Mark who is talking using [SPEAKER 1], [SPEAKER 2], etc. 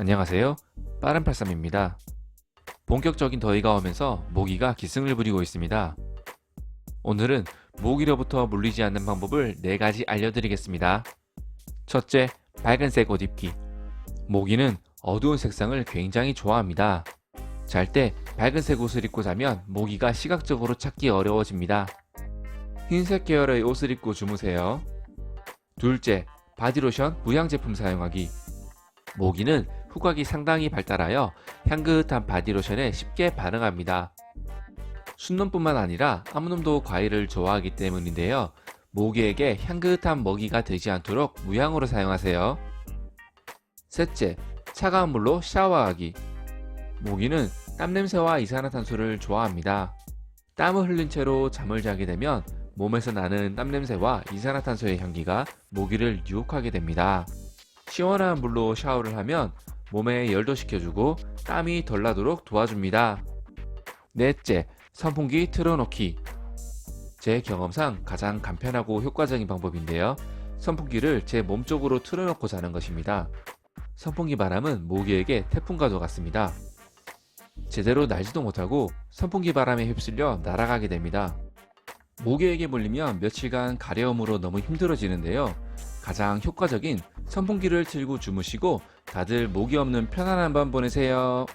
[SPEAKER 1] 안녕하세요. 빠른팔삼입니다. 본격적인 더위가 오면서 모기가 기승을 부리고 있습니다. 오늘은 모기로부터 물리지 않는 방법을 4가지 알려드리겠습니다. 첫째, 밝은색 옷 입기. 모기는 어두운 색상을 굉장히 좋아합니다. 잘 때 밝은색 옷을 입고 자면 모기가 시각적으로 찾기 어려워집니다. 흰색 계열의 옷을 입고 주무세요. 둘째, 바디로션 무향 제품 사용하기. 모기는 후각이 상당히 발달하여 향긋한 바디로션에 쉽게 반응합니다. 순놈뿐만 아니라 암놈도 과일을 좋아하기 때문인데요. 모기에게 향긋한 먹이가 되지 않도록 무향으로 사용하세요. 셋째, 차가운 물로 샤워하기. 모기는 땀 냄새와 이산화탄소를 좋아합니다. 땀을 흘린 채로 잠을 자게 되면 몸에서 나는 땀 냄새와 이산화탄소의 향기가 모기를 유혹하게 됩니다. 시원한 물로 샤워를 하면 몸에 열도 식혀주고 땀이 덜 나도록 도와줍니다. 넷째, 선풍기 틀어놓기. 제 경험상 가장 간편하고 효과적인 방법인데요. 선풍기를 제 몸 쪽으로 틀어놓고 자는 것입니다. 선풍기 바람은 모기에게 태풍과도 같습니다. 제대로 날지도 못하고 선풍기 바람에 휩쓸려 날아가게 됩니다. 모기에게 물리면 며칠간 가려움으로 너무 힘들어지는데요. 가장 효과적인 선풍기를 틀고 주무시고 다들 모기 없는 편안한 밤 보내세요.